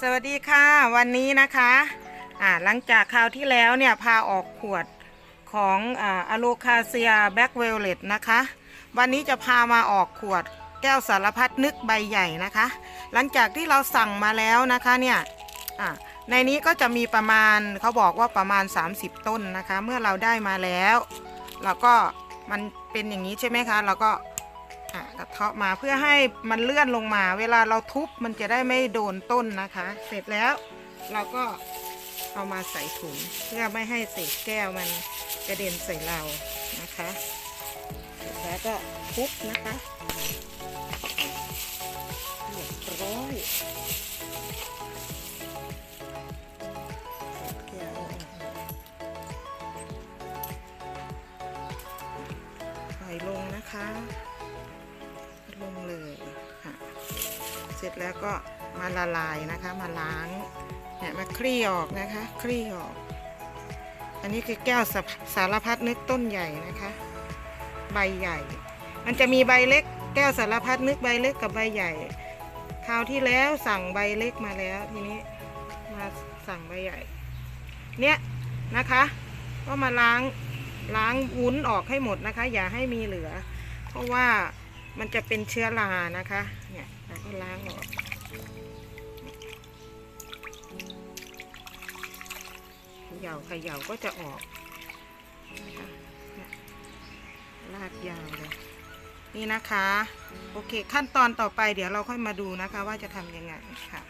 สวัสดีค่ะวันนี้นะคะอ่าหลังจากคราวที่แล้วเนี่ยพาออกขวดของอะโลคาเซียแบ็กเวลเลตนะคะ วันนี้จะพามาออกขวดแก้วสารพัดนึกใบใหญ่นะคะ หลังจากที่เราสั่งมาแล้วนะคะเนี่ยในนี้ก็จะมีประมาณเขาบอกว่าประมาณ 30 ต้นนะคะ เมื่อเราได้มาแล้ว เราก็มันเป็นอย่างนี้ใช่ไหมคะ เราก็ อะกระเทาะมาเพื่อให้มันเลื่อนลงมา เวลาเราทุบมันจะได้ไม่โดนต้นนะคะ เสร็จแล้วเราก็เอามาใส่ถุงเพื่อไม่ให้เศษแก้วมันกระเด็นใส่เรานะคะเสร็จแล้วก็ทุบนะคะเรียบร้อย นะคะลงเลยค่ะ เสร็จแล้วก็มาละลายนะคะ มาล้างเนี่ยมาคลี่ออกนะคะ คลี่ออก อันนี้คือแก้วสสารพัดนึกต้นใหญ่นะคะ ใบใหญ่ มันจะมีใบเล็ก แก้วสารพัดนึกใบเล็กกับใบใหญ่ คราวที่แล้วสั่งใบเล็กมาแล้วทีนี้มาสั่งใบใหญ่ เนี่ยนะคะ ก็มาล้างล้างวุ้นออกให้หมดนะคะ อย่าให้มีเหลือ เพราะว่ามันจะเป็นเชื้อรานะคะ เนี่ยเราก็ล้างออกเขย่าเขย่าก็จะออกนะคะลากยาวเลย นี่นะคะ โอเค ขั้นตอนต่อไปเดี๋ยวเราค่อยมาดูนะคะ ว่าจะทำยังไงค่ะ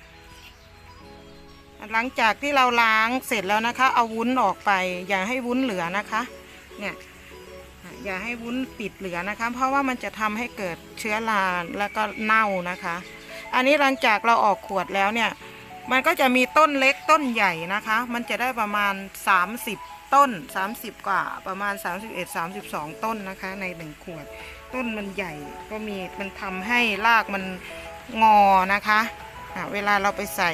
หลังจากที่เราล้างเสร็จแล้วนะคะ เอาวุ้นออกไป อย่าให้วุ้นเหลือนะคะ เนี่ย อย่าให้วุ้นปิดเหลือนะคะ เพราะว่ามันจะทำให้เกิดเชื้อราแล้วก็เน่านะคะ อันนี้หลังจากเราออกขวดแล้วเนี่ย มันก็จะมีต้นเล็กต้นใหญ่นะคะ มันจะได้ประมาณ 30 ต้น 30 กว่าประมาณ 31 32 ต้นนะคะ ในหนึ่งขวด ต้นมันใหญ่ก็มีมันทำให้รากมันงอนะคะะเวลาเราไปใส่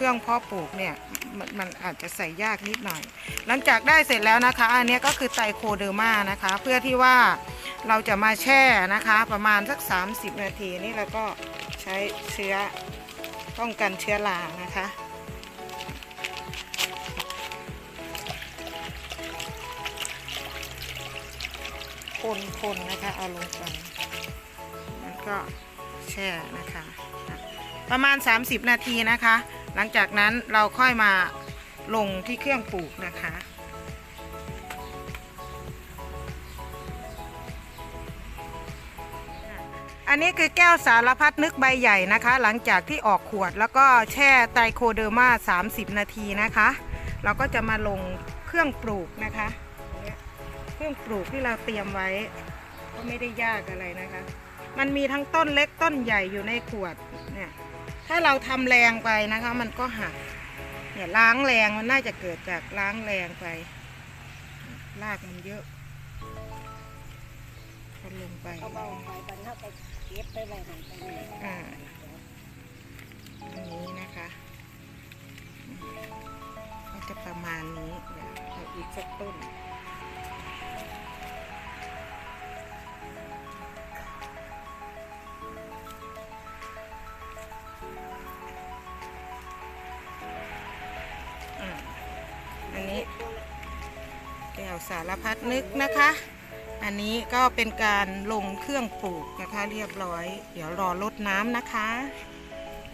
เครื่องเพาะปลูกเนี่ยมันมันอาจจะใส่ยากนิดหน่อย หลังจากได้เสร็จแล้วนะคะ อันนี้ก็คือไตรโคเดอร์มานะคะ เพื่อที่ว่าเราจะมาแช่นะคะประมาณสัก 30 นาทีนี่เราก็ใช้เชื้อป้องกันเชื้อรานะคะคนคนนะคะเอาลงไปแล้วก็แช่นะคะ ประมาณ 30 นาทีนะคะ หลังจากนั้นเราค่อยมาลงที่เครื่องปลูกนะคะ อันนี้คือแก้วสารพัดนึกใบใหญ่นะคะ หลังจากที่ออกขวดแล้วก็แช่ไตโคเดอร์มา 30 นาทีนะคะ เราก็จะมาลงเครื่องปลูกนะคะ เครื่องปลูกที่เราเตรียมไว้ก็ไม่ได้ยากอะไรนะคะ มันมีทั้งต้นเล็กต้นใหญ่อยู่ในขวดเนี่ย ถ้าเราทำแรงไปนะคะ มันก็หักเนี่ยล้างแรงมันน่าจะเกิดจากล้างแรงไปรากมันเยอะก็ลงไปเขาเบาไปบันเท่าไปเก็บไปไว้หันไปนี่อ่าอันนี้นะคะก็จะประมาณนี้เดี๋ยวเอาอีกสักต้น อันนี้ แก้วสารพัดนึกนะคะ อันนี้ก็เป็นการลงเครื่องปลูกนะคะเรียบร้อย เดี๋ยวรอลดน้ำนะคะ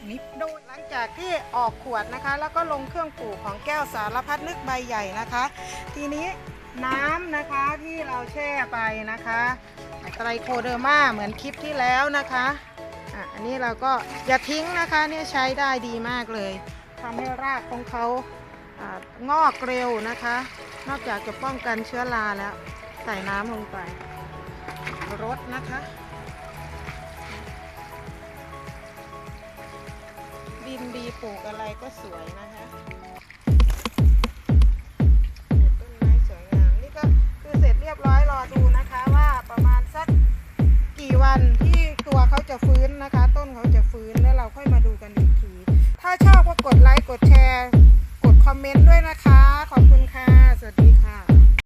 นี่ดูหลังจากที่ออกขวดนะคะ แล้วก็ลงเครื่องปลูกของแก้วสารพัดนึกใบใหญ่นะคะ ทีนี้น้ำนะคะที่เราแช่ไปนะคะไตรโคเดอร์มาเหมือนคลิปที่แล้วนะคะอะอันนี้เราก็อย่าทิ้งนะคะเนี่ยใช้ได้ดีมากเลยทำให้รากของเขา งอกเร็วนะคะ นอกจากจะป้องกันเชื้อราแล้ว ใส่น้ำลงไปรดนะคะ ดินดีปลูกอะไรก็สวยนะคะ